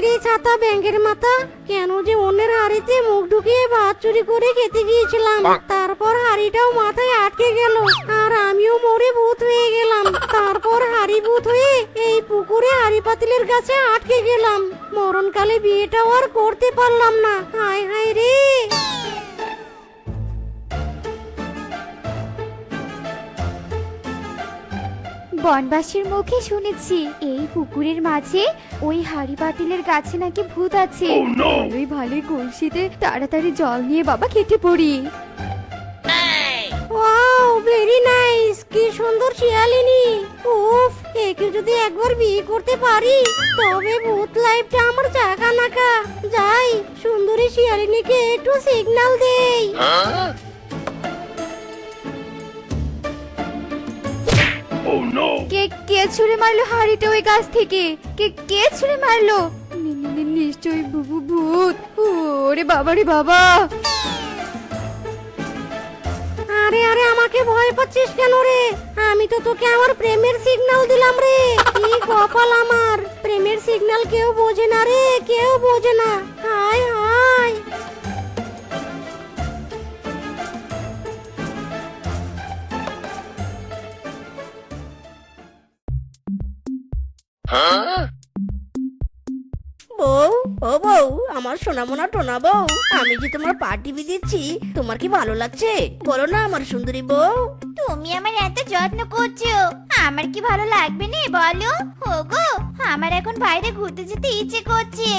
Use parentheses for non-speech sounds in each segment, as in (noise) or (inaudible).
রে ছাতা ব্যাংকের মাথা। কেন যে অন্যের হাড়িতে মুখ ঢুকিয়ে ভাত চুরি করে খেতে গিয়েছিলাম। তারপর হাড়িটাও মাথায় আটকে গেল। আর আমিও মরে ভূত হয়ে গেলাম। তারপর হাড়ি ভূত হয়ে এই পুকুরে হাড়ি পাতিলের কাছে আটকে গেলাম। মরণকালে বিয়েটাও আর করতে পারলাম না। হায় হায় রে! বনবাসীর মুখে শুনেছি এই পুকুরের মাঝে ওই হাড়ি পাতিলের গাছে নাকি ভূত আছে। ভালোই ভালোই কলসিতে তাড়াতাড়ি জল নিয়ে বাবা খেতে পড়ি। ওয়াও ভেরি নাইস কি সুন্দর শিয়ালিনী! উফ একে যদি একবার বিয়ে করতে পারি তবে ভূত লাইফটা আমার জাগা নাকা যাই সুন্দরী শিয়ালিনীকে একটু সিগন্যাল দেই। কে কে ছুঁড়ে মারলো হাড়িটা ওই গাছ থেকে? কে কে ছুঁড়ে মারলো? নি- নি- নি- নিশ্চয়ই বুবু ভূত। ওরে বাবা রে বাবা। আরে আরে আমাকে ভয় পাচ্ছিস কেন রে? আমি তো তোকে আমার প্রেমের সিগন্যাল দিলাম রে। কি কপাল আমার? প্রেমের সিগন্যাল কেউ বোঝে না রে কেউ বোঝে না। হায় হায়। বউ ও বউ আমার সোনামোনা টোনা বউ আমি যে তোমার পা টিভি দিচ্ছি তোমার কি ভালো লাগছে? বলো না আমার সুন্দরী বউ। তুমি আমার এত যত্ন করছ আমার কি ভালো লাগবে না বলো? ওগো আমার এখন বাইরে ঘুরতে যেতে ইচ্ছে করছে।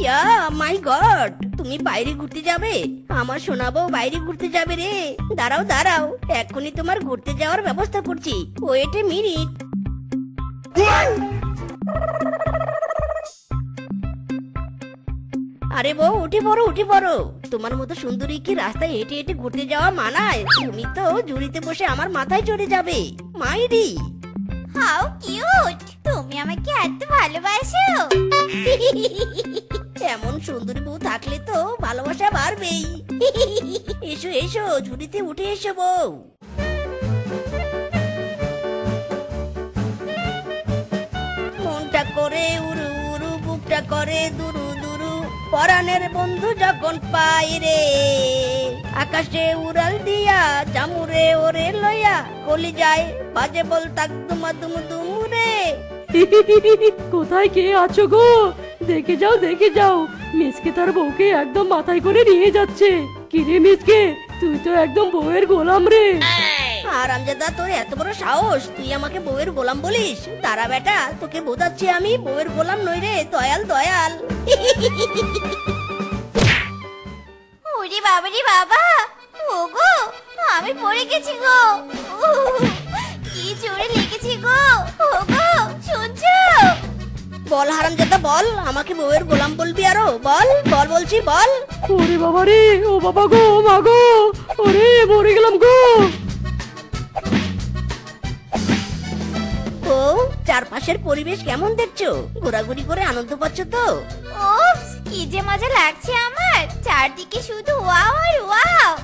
ইয়া মাই গড তুমি বাইরে ঘুরতে যাবে? আমার সোনা বউ বাইরে ঘুরতে যাবে রে। দাঁড়াও দাঁড়াও এখনই তোমার ঘুরতে যাওয়ার ব্যবস্থা করছি। Wait a minute. আরে বউ উঠে পড়ো উঠে পড়ো। তোমার মতো সুন্দরী কি রাস্তায় হেঁটে হেঁটে ঘুরতে যাওয়া মানায়? তুমি তো জুড়িতে বসে আমার মাথায় চড়ে যাবে। মাইরি। How cute! তুমি আমাকে এত ভালোবাসো। এমন সুন্দরী বউ থাকলে তো ভালোবাসা বাড়বেই। এসো এসো ঝুড়িতে উঠে এসো বউ। করে, উড়ু উড়ু, বুকটা করে, দুরু দুরু, পরাণের বন্ধু যখন পাই রে। আকাশে উড়াল দিয়া জামুরে ওরে লইয়া কলি যায় বাজে বল তাক দুমা দুমু দুমুরে (laughs) কোথায় কে আছো গো? দেখে যাও দেখে যাও। মিসকে তার বউকে একদম মাথায় করে নিয়ে যাচ্ছে। কিরে মিসকে, তুই তো একদম বউয়ের গোলাম রে। আর আমজাদা তোর এত বড় সাহস? তুই আমাকে বউয়ের গোলাম বলিস? তারা বেটা তোকে বোঝাচ্ছি আমি বউয়ের গোলাম নই রে দয়াল দয়াল। ওরে বাবা রে বাবা ওগো আমি পড়ে গেছি গো। উহ, কি জোরে লেগেছে গো ওগো শুনছো? বল হারামজাদা বল আমাকে বউয়ের গোলাম বলবি আরও? বল বল বলছি বল। ওরে বাবা রে ও বাবা গো ও মা গো ওরে মরে গেলাম গো। ও চারপাশের পরিবেশ কেমন দেখছ? ঘোরাঘুরি করে আনন্দ পাচ্ছ তো? ও কি যে মজা লাগছে আমার। চারদিকে শুধু ওয়াও আর ওয়াও। (laughs)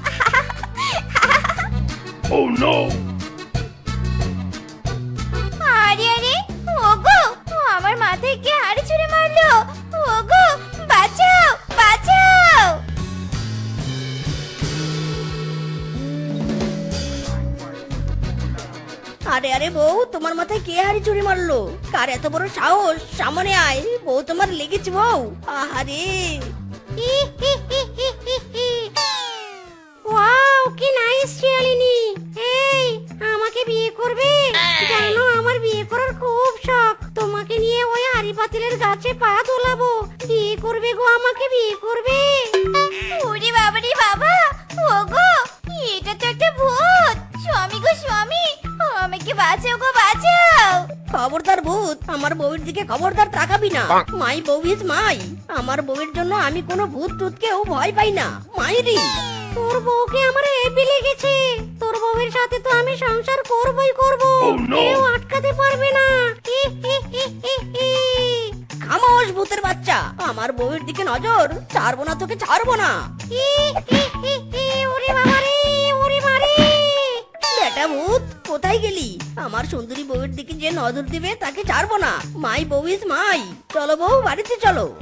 আরে আরে ওগো আমার মাথায় কে হাড়ি ছুঁড়ে মারলো? ওগো আরে আরে বউ তোমার মাথায় কে হাড়ি চুরি মারলো? কার এত বড় সাহস? সামনে আয়। বউ তোমার লেগেছে বউ। আহারে। ওয়াও কি নাইস শিয়ালিনী। এই আমাকে বিয়ে করবে? জানো আমার বিয়ে করার খুব শখ। তোমাকে নিয়ে ওই হাড়ি পাতিলের গাছে পা তোলাবো বিয়ে করবে গো আমাকে বিয়ে করবে? ওরে বাবা আমার বউয়ের দিকে খবরদার তাকাবি না। মাই বউ ইজ মাই। আমার বউয়ের জন্য আমি কোনো ভূত টুতকেও ভয় পাই না। মাইরি। তোর বউকে আমার হেপি লেগেছে। তোর বউয়ের সাথে তো আমি সংসার করবই করব। কেউ আটকাতে পারবে না। খামোশ ভূতের বাচ্চা। আমার বউয়ের দিকে নজর। ছাড়বো না তোকে ছাড়বো না। ওরে বাবা রে ওরে ভূত কোথায় গেলি? আমার সুন্দরী বউয়ের দিকে যে নজর দিবে, তাকে ছাড়বো না। মাই বউ ইজ মাই। চলো বউ, বাড়িতে চলো।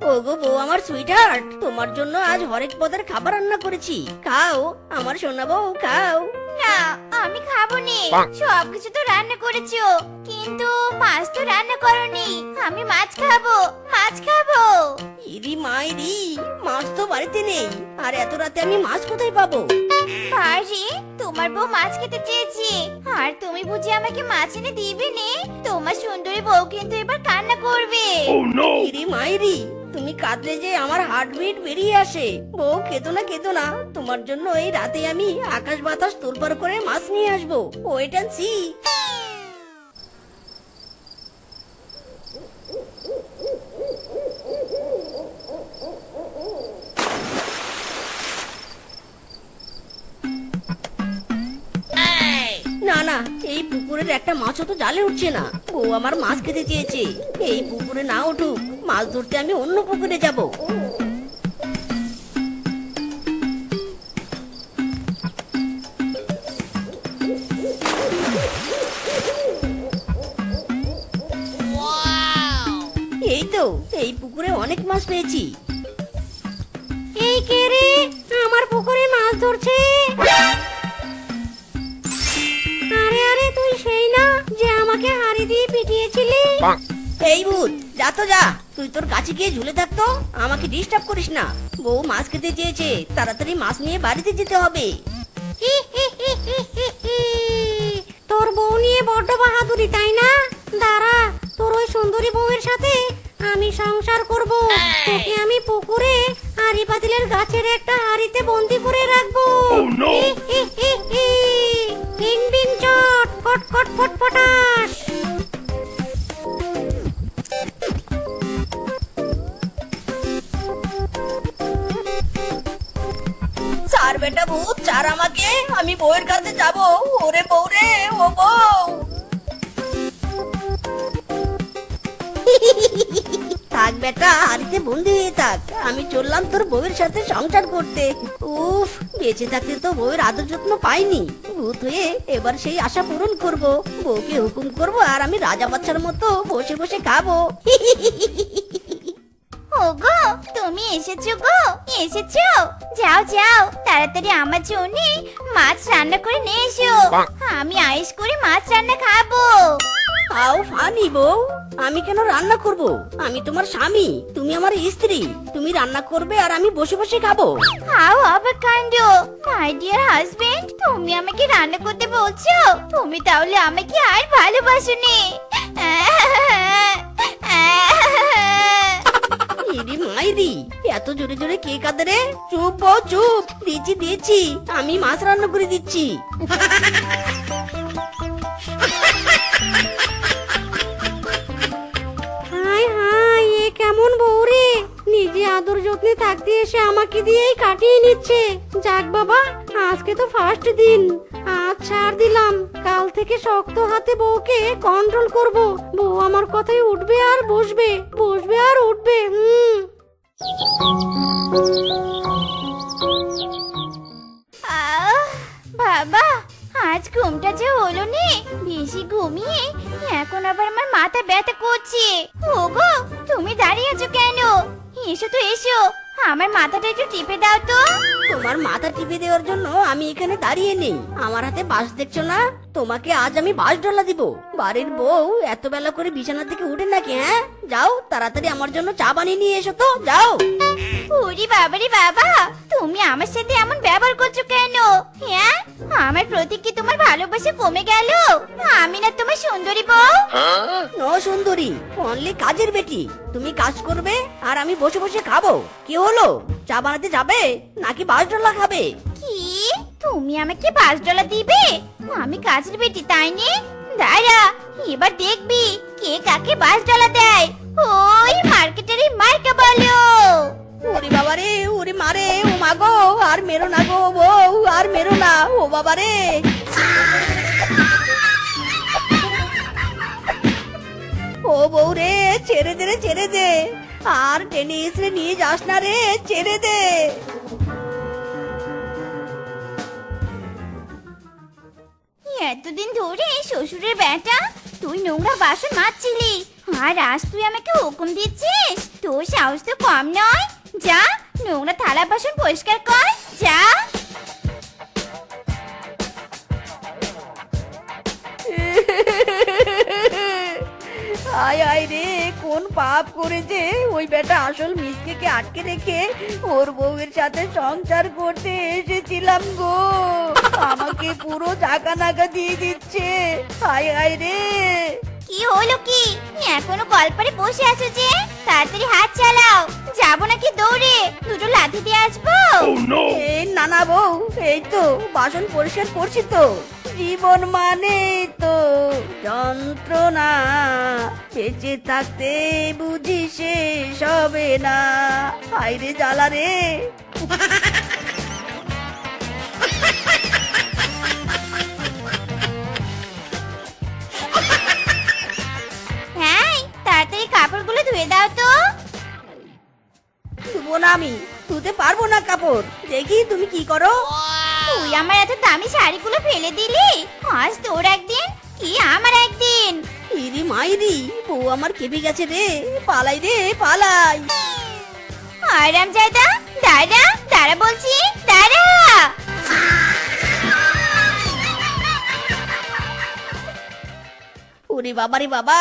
ওগো বউ, আমার সুইটহার্ট তোমার জন্য আজ হরেক পদের খাবার রান্না করেছি। খাও, আমার সোনা বউ, খাও। না আমি খাব নি সব কিছু তো রান্না করেছ। কিন্তু মাছ তো রান্না করনি। আমি মাছ খাব মাছ খাব। ইরি মাইরি মাছ তো বাড়িতে নেই। আর এত রাতে আমি মাছ কোথায় পাবো? আরে তোমার বউ মাছ খেতে চেয়েছে। আর তুমি বুঝি আমাকে মাছ এনে দিবে নে? তোমার সুন্দরী বউ কিন্তু এবার কান্না করবে। ইরি মাইরি তুমি কাঁদলে যে আমার হার্টবিট বেরিয়ে আসে। বউ, কেঁদো না কেঁদো না। তোমার জন্য এই রাতে আমি আকাশ বাতাস তোলপার করে মাছ নিয়ে আসব। ওয়েট অ্যান্ড সি না না, এই পুকুরের একটা মাছও তো জালে উঠছে না। ও আমার মাছ খেতে চেয়েছে। এই পুকুরে না উঠুক। মাছ ধরতে আমি অন্য পুকুরে যাব। এই তো এই পুকুরে অনেক মাছ পেয়েছি। এই কে রে? আমার পুকুরে মাছ ধরছে। আরে আরে তুই সেই না যে আমাকে হাড়ি দিয়ে পিটিয়েছিলি? এই ভূত যা তো যা। তুই তোর কাছে গিয়ে ঝুলে থাকতো আমাকে ডিস্টার্ব করিস না। বউ মাছ খেতে চেয়েছে তাড়াতাড়ি মাছ নিয়ে বাড়িতে যেতে হবে। তোর বউ নিয়ে বড্ড বাহাদুরি তাই না? দাঁড়া তোর ওই সুন্দরী বউয়ের সাথে আমি সংসার করব। তোকে আমি পুকুরে হাড়ি পাতিলের গাছের একটা হাড়িতে বন্দি করে রাখব। বিন বিন চট কট কট ফটফটাস। চার বেটা ভূত? চার আমাকে, আমি বউয়ের কাছে যাব। ওরে বউ রে ও বউ! থাক বেটা বন্দি হয়ে থাক। আমি চললাম তোর বউয়ের সাথে সংসার করতে। উফ, বেঁচে থাকতে তো বউয়ের আদর যত্ন পাইনি। ভূত হয়ে এবার সেই আশা পূরণ করব। বউকে হুকুম করব আর আমি রাজা বাচ্চার মতো বসে বসে খাব। (laughs) ওগো তুমি এসেছ গো এসেছ। যাও যাও তাড়াতাড়ি আমার জন্য মাছ রান্না করে নিয়ে এসো। আমি আইস করে মাছ রান্না খাব। হাউ ফানি বউ আমি কেন রান্না করব? আমি তোমার স্বামী তুমি আমার স্ত্রী তুমি রান্না করবে আর আমি বসে বসে খাব। হাও অবাক কাণ্ড মাই ডিয়ার হাজবেন্ড তুমি আমাকে রান্না করতে বলছো তুমি তাহলে আমাকে আর ভালোবাসোনি। ইরি (laughs) মাইরি এত জোরে জোরে কে কাঁদে রে? চুপ বউ, চুপ। দিচ্ছি দিচ্ছি। আমি মাছ রান্না করে দিচ্ছি। এ কেমন বউ রে? নিজে আদর যত্নে থাকতে এসে আমাকে দিয়েই কাটিয়ে নিচ্ছে। যাক বাবা, আজকে তো ফার্স্ট দিন। ছাড় দিলাম। কাল থেকে শক্ত হাতে বউকে কন্ট্রোল করব। বউ আমার কথাই উঠবে আর বসবে। বসবে আর উঠবে, হুম। বাবা, আজ ঘুমটা যে হলো নি। বেশি ঘুমিয়ে এখন আবার আমার মাথা ব্যথা করছে। ওগো, তুমি দাঁড়িয়ে আছো কেন? এসো তো, এসো। আমার মাথাটা একটু টিপে দাও তো। তোমার মাথা টিপে দেওয়ার জন্য আমি এখানে দাঁড়িয়ে নেই। আমার হাতে বাস দেখছ না? তোমাকে আজ আমি বাস ডলা দিব। বাড়ির বউ এত বেলা করে বিছানা থেকে উঠে নাকি হ্যাঁ? যাও, তাড়াতাড়ি আমার জন্য চা বানিয়ে নিয়ে এসো তো, যাও। ওরে বাবারে বাবা তুমি আমার সাথে এমন ব্যবহার করছ কেন? হ্যাঁ? আমার প্রতি কি তোমার ভালোবাসা কমে গেল? আমি না তোমার সুন্দরী বউ। ন সুন্দরী অনলি কাজের বেটি। তুমি কাজ করবে আর আমি বসে বসে খাব। কি হলো? চা বানাতে যাবে নাকি বাস ডলা খাবে? কি? তুমি আমাকে পাঁচ ডলার দিবে? আমি কাজের বেটি তাই নি? দাঁড়া এবার দেখবি কে কাকে পাঁচ ডলার দেয়। ওই মার্কেটারি মার্কা বলো। ওরে বাবা রে ওরে মারে ও মাগো আর মেরো না গো বউ, আর মেরো না, ও বাবা রে ও বউ রে, ছেড়ে দে রে, ছেড়ে দে। আর টেনে এসে নিয়ে যাস না রে, ছেড়ে দে। এতদিন ধরে শ্বশুরের বেটা, তুই নোংরা বাসন মাজছিলি। আর আজ তুই আমাকে হুকুম দিচ্ছিস? তোর সাহস তো কম নয়। যা নোংরা থালা বাসন পরিষ্কার কর যা। আয় আয় রে কোন পাপ করেছে? ওই বেটা আসল মিসকে আটকে রেখে ওর বউয়ের সাথে সংসার করতে এসেছিলাম গো। আমাকে পুরো জাগা নাগা দিয়ে দিচ্ছে। আয় আয় রে। কি হলো কি? এখনও কলপারে বসে আছো যে? তাড়াতাড়ি হাত চালাও। যাব নাকি দৌড়ে? দুটো লাঠি দিয়ে আসব? এই না বউ এই তো বাসন পরিষ্কার করছি তো। জীবন মানে তো যন্ত্রণা বেঁচে থাকতে বুঝি শেষ হবে না। বাইরে জ্বালা রে। আমি ধুতে পারব না কাপড়। দেখি তুমি কি করো? তুই আমার এত দামি শাড়িগুলো ফেলে দিলি? আজ তোর একদিন কি আমার একদিন? ইরি মাইরি বউ আমার কেঁপে গেছে রে। পালাই রে পালাই। আরাম জাদা দাঁড়া দাঁড়া বলছি দাঁড়া ওরে বাবারে বাবা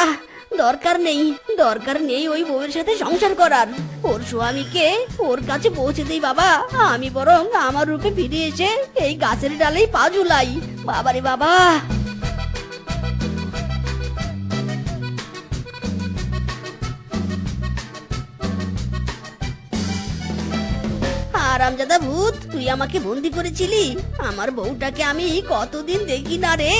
দরকার নেই দরকার নেই ওই বউয়ের সাথে সংসার করার। ওর স্বামীকে ওর কাছে পৌঁছে দেই বাবা। আমি বরং আমার রূপে ফিরে এসে এই গাছের ডালেই পা ঝুলাই। বাবারে বাবা। আরামজাদা ভূত, তুই আমাকে বন্দি করেছিলি? আমার বউটাকে আমি কতদিন দেখি না রে।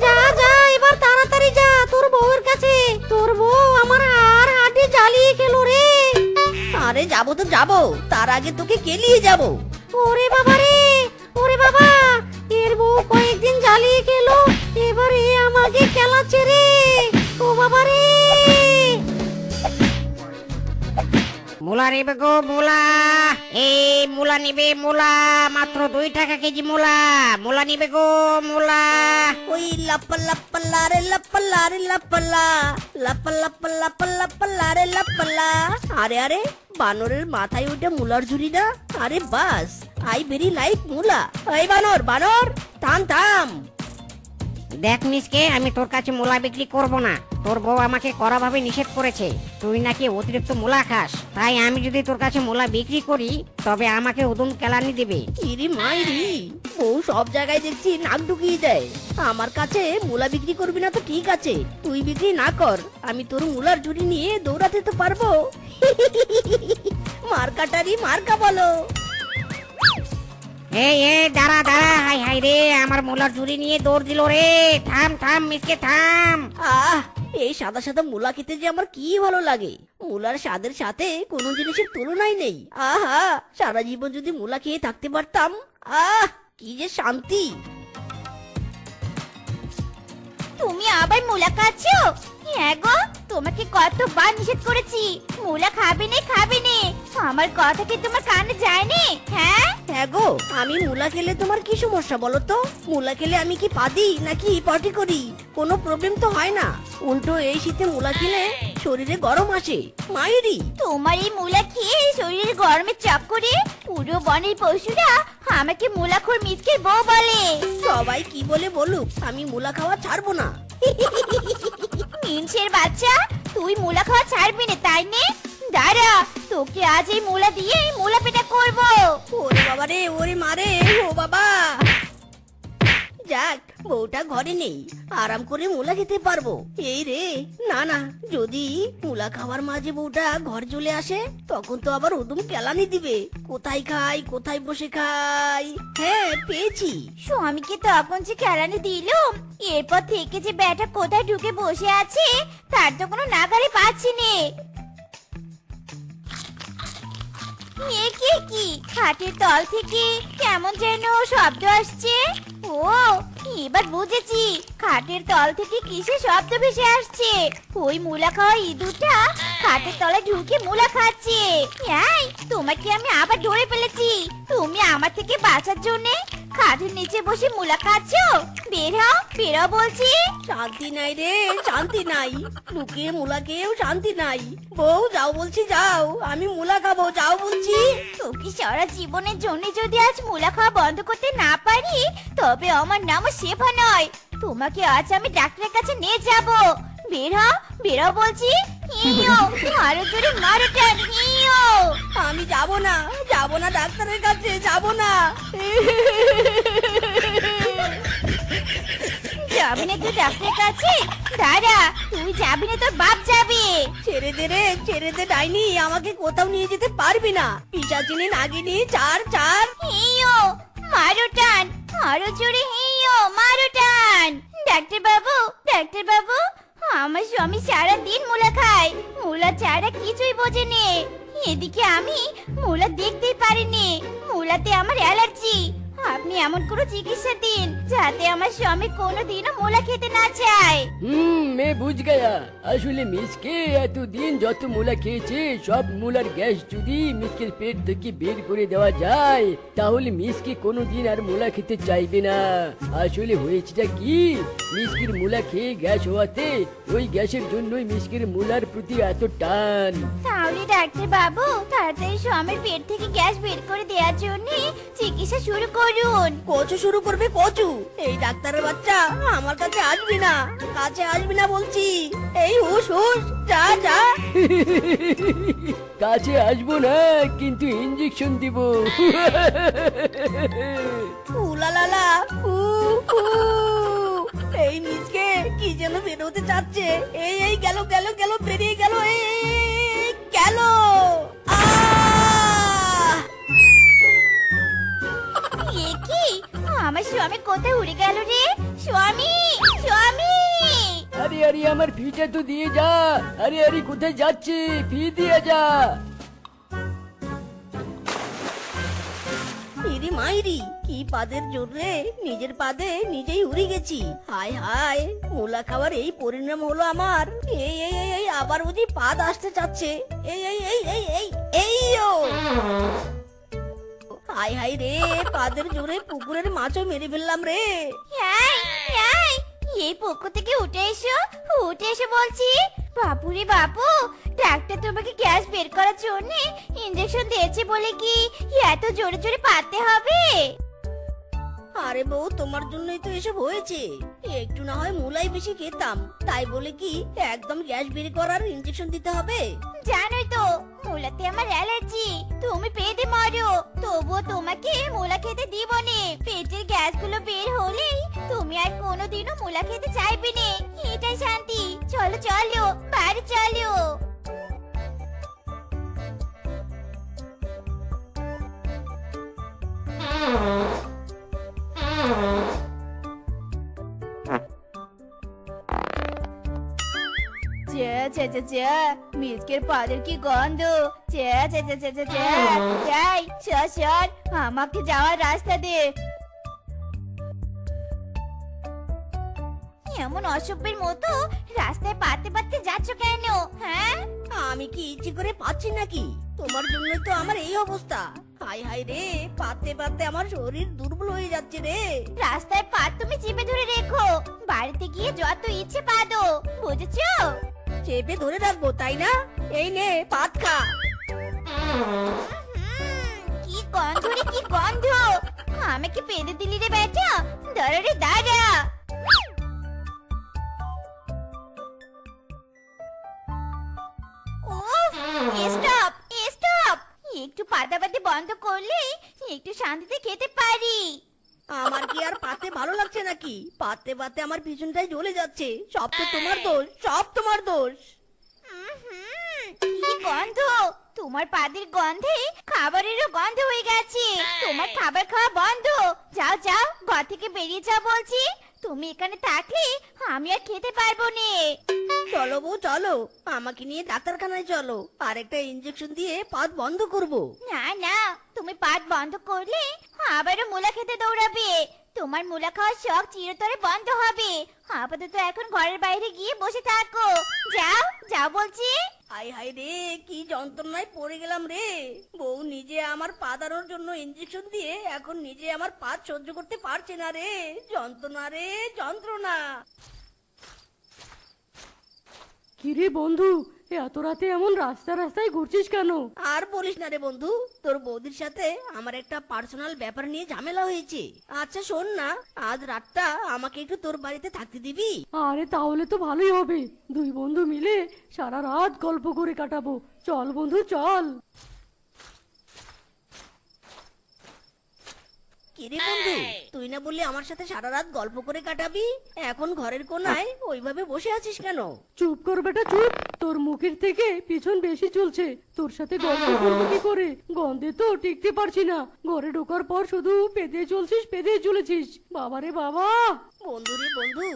যা যা, এবার তাড়াতাড়ি যা, তোর বউয়ের কাছে। তোর বউ আমার আর হাটে জ্বালিয়ে খেলো রে। আরে যাব তো যাব, তার আগে তোকে কেলিয়ে যাব? ওরে বাবা রে, ওরে বাবা, এর বউ কয়েকদিন জ্বালিয়ে খেলো, এবারে আমাকে খেলাচ্ছে রে। ও বাবা রে। মূলা নেবে গো মূলা। এই মূলা নিবে মূলা, মাত্র দুই টাকা কেজি মূলা। মূলা নিবে গো মূলা। ওই লাপ্পা লাপ্পাল্লা রে লাপ্পাল্লা রে লাপ্পাল্লা লাপ্পা লাপ্পা লাপ্পা লাপ্পাল্লা রে লাপ্পাল্লা আরে আরে, বানরের মাথায় ওটা মুলার ঝুড়ি না? আরে বাস, আই ভেরি লাইক মুলা। এই বানর বানর, থাম থাম। দেখ মিসকে, আমি তোর কাছে মূলা বিক্রি করব না। তোর বউ আমাকে কড়াভাবে নিষেধ করেছে। তুই নাকি অতিরিক্ত মূলা খাস। তাই আমি যদি তোর কাছে মূলা বিক্রি করি, তবে আমাকে উদুম কেলানি দিবে। ইরি মাইরি, বউ সব জায়গায় দেখছি নাক ঢুকিয়ে দেয়। আমার কাছে মুলা বিক্রি করবি না তো ঠিক আছে। তুই বিক্রি না কর। আমি তোর মুলার ঝুড়ি নিয়ে দৌড়াতে তো পারব। (laughs) মার্কাটারি মার্কা বলো। এই এ দাঁড়া দাঁড়া হাই হাই রে আমার মূলার ঝুড়ি নিয়ে দৌড় দিল রে। থাম থাম মিসকে থাম। আহ এই সাদা সাদা মুলা খেতে যে আমার কি ভালো লাগে। মুলার স্বাদের সাথে কোনো জিনিসের তুলনাই নেই। আহা সারা জীবন যদি মুলা খেয়ে থাকতে পারতাম আহ কি যে শান্তি। তুমি আবার মুলা খাচ্ছো? হ্যাঁ গো তোমাকে কতবার নিষেধ করেছি। মুলা খাবে নে খাবে নে আমার কথা কি তোমার কানে যায়নি? হ্যাঁ? হ্যাঁ গো আমি মুলা খেলে তোমার কি সমস্যা বলো তো? মুলা খেলে আমি কি পাদি নাকি পটি করি? কোনো প্রবলেম তো হয় না। উল্টো এই শীতে মুলা খেলে শরীরে গরম আসে। মায়েরই তোমার এই মুলা খেয়ে শরীরের গরমে করে পুরো বনের পশুরা আমাকে মুলাখোর মিচকে বউ বলে। সবাই কি বলে বলুক আমি মুলা খাওয়া ছাড়বো না। মিনসের বাচ্চা, তুই মুলা খাওয়া ছাড়বি না, তাই নে? দাঁড়া, তোকে আজ এই মুলা দিয়ে এই মুলা পেটা করব। ওরে বাবা রে ওরে মারে ও বাবা। যাক বউটা ঘরে নেই। আরাম করে মুলা খেতে পারব। এই রে, না না, যদি মুলা খাওয়ার মাঝে বউটা ঘর চলে আসে, তখন তো আবার উদুম কেলানি দিবে। কোথায় খাই, কোথায় বসে খাই? হ্যাঁ পেয়েছি। স্বামীকে তখন যে কেলানি দিলুম, এরপর থেকে যে ব্যাটা কোথায় ঢুকে বসে আছে, তার তো কোনো নাগারে পাচ্ছি নে। কি কি? খাটের তল থেকে কেমন যেন শব্দ আসছে। ও এবার বুঝেছি। খাটের তল থেকে কিসে শব্দ ভেসে আসছে? ওই মুলা খাওয়া ইঁদুরটা খাটের তলে ঢুকে মুলা খাচ্ছে। এই তোমাকে আমি আবার ধরে ফেলেছি। তুমি আমার থেকে বাঁচার জন্য খাটের নিচে বসে মুলা খাচ্ছ? বের হও বলছি। শান্তি নাই রে শান্তি নাই। লুকিয়ে মুলা খেয়েও শান্তি নাই। বউ যাও বলছি যাও। আমি মুলা খাব যাও বলছি। তোকে সারা জীবনের জন্য যদি আজ মুলা খাওয়া বন্ধ করতে না পারি তবে আমার নামও শেফা নয়। তোমাকে আজ আমি ডাক্তারের কাছে নিয়ে যাব। বের হও বের বলছি। হিও আরও জোরে মারো টান হিও। আমি যাব না যাব না ডাক্তারের কাছে যাব না। যাবি না তুই ডাক্তারের কাছে? দাঁড়া তুই যাবি না তোর বাপ যাবে। ছেড়ে দে রে ছেড়ে দে ডাইনি আমাকে কোথাও নিয়ে যেতে পারবি না। পিসাচিনি নাগিনি চার চার। হিও মারো টান। আরও জোরে হিও মারো টান। ডাক্তার বাবু ডাক্তার বাবু আমার স্বামী সারা দিন মুলা খায়। মুলা ছাড়া কিছুই বোঝেনি এদিকে আমি মুলা দেখতেই পারিনি। মুলাতে আমার অ্যালার্জি। আপনি এমন কোনো চিকিৎসা দিন যাতে আমার স্বামী কোনোদিনও মুলা খেতে না চায়। হুম মে বুঝ গয়া। আসলে মিসকে এতদিন যত মুলা খেয়েছে সব মুলার গ্যাস যদি মিসকের পেট থেকে বের করে দেওয়া যায় তাহলে মিসকে কোনোদিন আর মুলা খেতে চাইবে না। আসলে হয়েছেটা কি? মিসকের মুলা খেয়ে গ্যাস হওয়াতে ওই গ্যাসের জন্যই মিসকের মুলার প্রতি এত টান। তাহলে ডাক্তার বাবু তাড়াতাড়ি স্বামীর পেট থেকে গ্যাস বের করে দেওয়ার জন্য চিকিৎসা শুরু করুন। কচু শুরু করবে কচু। এই ডাক্তারের বাচ্চা আমার কাছে আসবি না। কাছে আসবি না বলছি। এই হুস হুস যা যা। কাছে আসব না কিন্তু ইঞ্জেকশন দিব। উলালালা উ এই মিসকে কি যেন বেরোতে চাচ্ছে। এই এই গেল গেল গেল বেরিয়ে গেল এই। স্বামী কোথায় উড়ে গেল রে? স্বামী স্বামী! আরে আরে আমার ফিটা তো দিয়ে যা। আরে আরে কোথায় যাচ্ছে? ফি দিয়ে যা। ইরি মাইরি কি পাদের জোরে নিজের পাদে নিজেই উড়ে গেছি। হায় হায় মুলা খাওয়ার এই পরিণাম হলো আমার। এই এই এই এই আবার বুঝি পাদ আসতে চাচ্ছে। এই এই এই এই এই এই হায় হায় রে পাদের জোরে পুকুরের মাছও মেরে ফেললাম রে। এই, এই, এই পক্ষ থেকে উঠে এসো উঠে এসো বলছি। বাপুরে বাপু ডাক্তার তোমাকে গ্যাস বের করার জন্য ইঞ্জেকশন দিয়েছে বলে কি এত জোরে জোরে পাতে হবে? আরে বউ তোমার জন্যই তো এসব হয়েছে। একটু না হয় মুলাই বেশি খেতাম তাই বলে কি একদম গ্যাস বের করার ইঞ্জেকশন দিতে হবে। জানোই তো মুলাতে আমার অ্যালার্জি। তুমি পেটে মরো। তবুও তোমাকে মুলা খেতে দিব নে। পেটের গ্যাসগুলো বের হলেই তুমি আর কোনোদিনও মুলা খেতে চাইবে না। এটাই শান্তি। চলো চলো, বাড়ি চলো। চে চে চে চে মিসকের পাদের কি গন্ধ? চে চে চে চে চে চে যাই সর সর আমাকে যাওয়ার রাস্তা দে। এমন অসভ্যের মতো রাস্তায় পাতে পাতে যাচ্ছ কেন? হ্যাঁ? আমি কি ইচ্ছে করে পাচ্ছি নাকি? তোমার জন্যই তো আমার এই অবস্থা। হাই হাই রে পাতে পাতে আমার শরীর দুর্বল হয়ে যাচ্ছে রে। রাস্তায় পা তুমি চেপে ধরে রেখো। বাড়িতে গিয়ে যত ইচ্ছে পাদো বুঝেছ? চেপে ধরে রাখব, তাই না? এই নে পাত খা। কি গন্ধ রে, কি গন্ধ? আমাকে পেঁদে দিলি রে বেটা। দাঁড়া রে দাঁড়া নাকি পাতে পাতে আমার পিছনটাই জ্বলে যাচ্ছে। সব তো তোমার দোষ সব তোমার দোষ। কি গন্ধ? তোমার পাদের গন্ধে খাবারেরও গন্ধ হয়ে গেছে। তোমার খাবার খাওয়া বন্ধ। যাও যাও ঘর থেকে বেরিয়ে যাও বলছি। তুমি এখানে থাকলে আমি আর খেতে পারব না। চলো বউ চলো। আমাকে নিয়ে ডাক্তারখানায় চলো। আর একটা ইঞ্জেকশন দিয়ে পাত বন্ধ করব। না না তুমি পাত বন্ধ করলে আবারও মুলা খেতে দৌড়াবে। তোমার মুলা খাওয়ার শখ চিরতরে বন্ধ হবে। আপাতত এখন ঘরের বাইরে গিয়ে বসে থাকো। যাও যাও বলছি। হাই হাই রে কি যন্ত্রণায় পড়ে গেলাম রে। বউ নিজে আমার পা দাঁড়ানোর জন্য ইঞ্জেকশন দিয়ে এখন নিজে আমার পা সহ্য করতে পারছে না রে। যন্ত্রণা রে যন্ত্রণা। কিরে বন্ধু এত রাতে এমন রাস্তা রাস্তায় ঘুরছিস কেন? আর বলিস না রে বন্ধু তোর বৌদির সাথে আমার একটা পার্সোনাল ব্যাপার নিয়ে ঝামেলা হয়েছে। আচ্ছা শোন না আজ রাতটা আমাকে একটু তোর বাড়িতে থাকতে দিবি? আরে তাহলে তো ভালোই হবে। দুই বন্ধু মিলে সারা রাত গল্প করে কাটাবো। চল বন্ধু চল। কিরে বন্ধু তুই না বললি আমার সাথে সারা রাত গল্প করে কাটাবি? এখন ঘরের কোনায় ওইভাবে বসে আছিস কেন? চুপ কর বেটা চুপ। তোর মুখের থেকে পিছন বেশি চলছে। তোর সাথে করব কি করে? গন্ধে তো টিকতে পারছি না। ঘরে ঢোকার পর শুধু পেদে চলছিস, পেদে চলেছিস। বাবারে বাবা! বন্ধু রে বন্ধু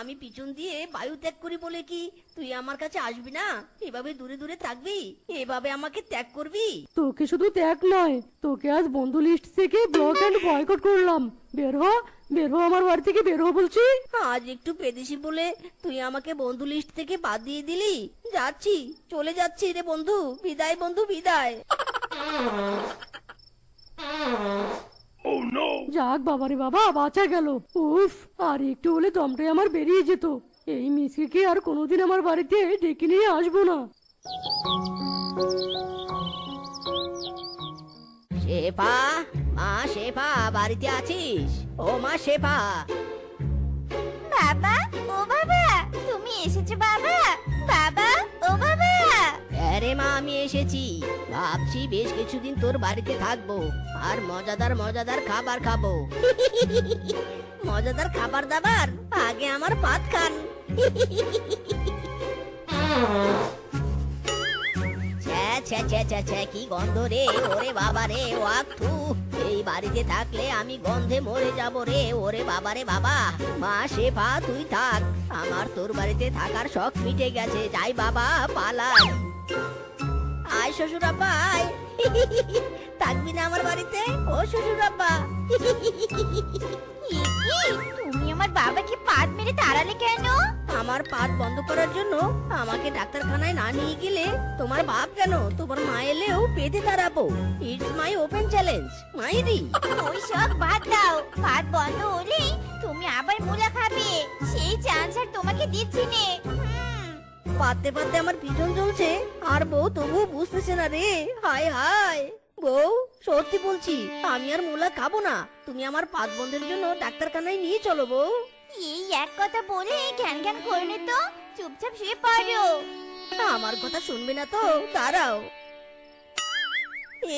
আমি পিছন দিয়ে বায়ু ত্যাগ করি বলে কি? তুই আমার কাছে আসবি না? এভাবে দূরে দূরে থাকবি? এভাবে আমাকে ত্যাগ করবি? তোকে শুধু ত্যাগ নয় তোকে আজ বন্ধু লিস্ট থেকে ব্লক অ্যান্ড বয়কট করলাম। বের হ বের হ আমার বাড়ি থেকে বের হ বলছি। আজ একটু পেদেশি বলে তুই আমাকে বন্ধু লিস্ট থেকে বাদ দিয়ে দিলি। যাচ্ছি চলে যাচ্ছি রে বন্ধু। বিদায় বন্ধু বিদায়। যাক বাবারে বাবা বাঁচা গেল। উফ আর একটু হলে দমটাই আমার বেরিয়ে যেত। এই মিসকে আর কোনোদিন আমার বাড়িতে ডেকে নিয়ে আসব না। শেফা মা শেফা বাড়িতে আছিস? ও মা শেফা। বাবা ও বাবা তুমি এসেছ বাবা। বাবা ও বাবা। আরে মা আমি এসেছি। ভাবছি বেশ কিছুদিন তোর বাড়িতে থাকব আর মজাদার মজাদার খাবার খাব। (laughs) মজাদার খাবার দাবার? আগে আমার ভাত খান। (laughs) ছ্যা, ছ্যা, ছ্যা, ছ্যা, কি গন্ধ রে ওরে বাবা রে ওয়াক থু এই বাড়িতে থাকলে আমি গন্ধে মরে যাব রে ওরে বাবা রে বাবা। মা সে শেফা তুই থাক। আমার তোর বাড়িতে থাকার শখ মিটে গেছে। যাই বাবা পালাই। শ্বশুর আয়। থাকবি না আমার বাড়িতে ও শ্বশুর কি তুমি আমার বাবাকে পাত মেরে তাড়ালে কেন? আমার পাত বন্ধ করার জন্য আমাকে ডাক্তারখানায় না নিয়ে গেলে তোমার বাপ কেন তোমার মা এলেও পেতে তাড়াবো। ইটস মাই ওপেন চ্যালেঞ্জ মাইরি ওই সব বাদ দাও। পাত বন্ধ হলেই তুমি আবার মুলা খাবে। সেই চান্স আর তোমাকে দিচ্ছি নে। হুম, পাততে পাততে আমার পিছন চলছে আর বউ তবু বুঝতেছে না রে। হায় হায়। বউ সত্যি বলছি আমি আর মোলা খাব না। তুমি আমার পাত বন্ধের জন্য ডাক্তারখানায় নিয়ে চলো বউ। এই এক কথা বলে জ্ঞান জ্ঞান করে নে তো। চুপচাপ শুয়ে পড়ো। আমার কথা শুনবে না তো দাঁড়াও।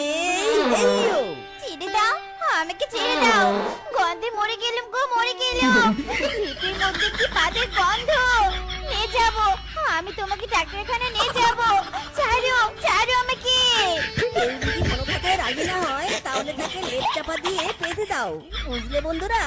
এই এইও ছেড়ে দাও আমাকে ছেড়ে দাও। গন্ধে মরে গেলাম গো মরে গেলাম। (laughs) ভিটের মধ্যে কি পাদের গন্ধ? নিয়ে যাব। আমি তোমাকে ডাক্তারখানা নিয়ে যাব। ছাড়ো ছাড়ো আমাকে। যদি কোনো কথায় রাজি না হয়, তাহলে তাকে লেপ চাপা দিয়ে পেতে দাও। বুঝলে বন্ধুরা?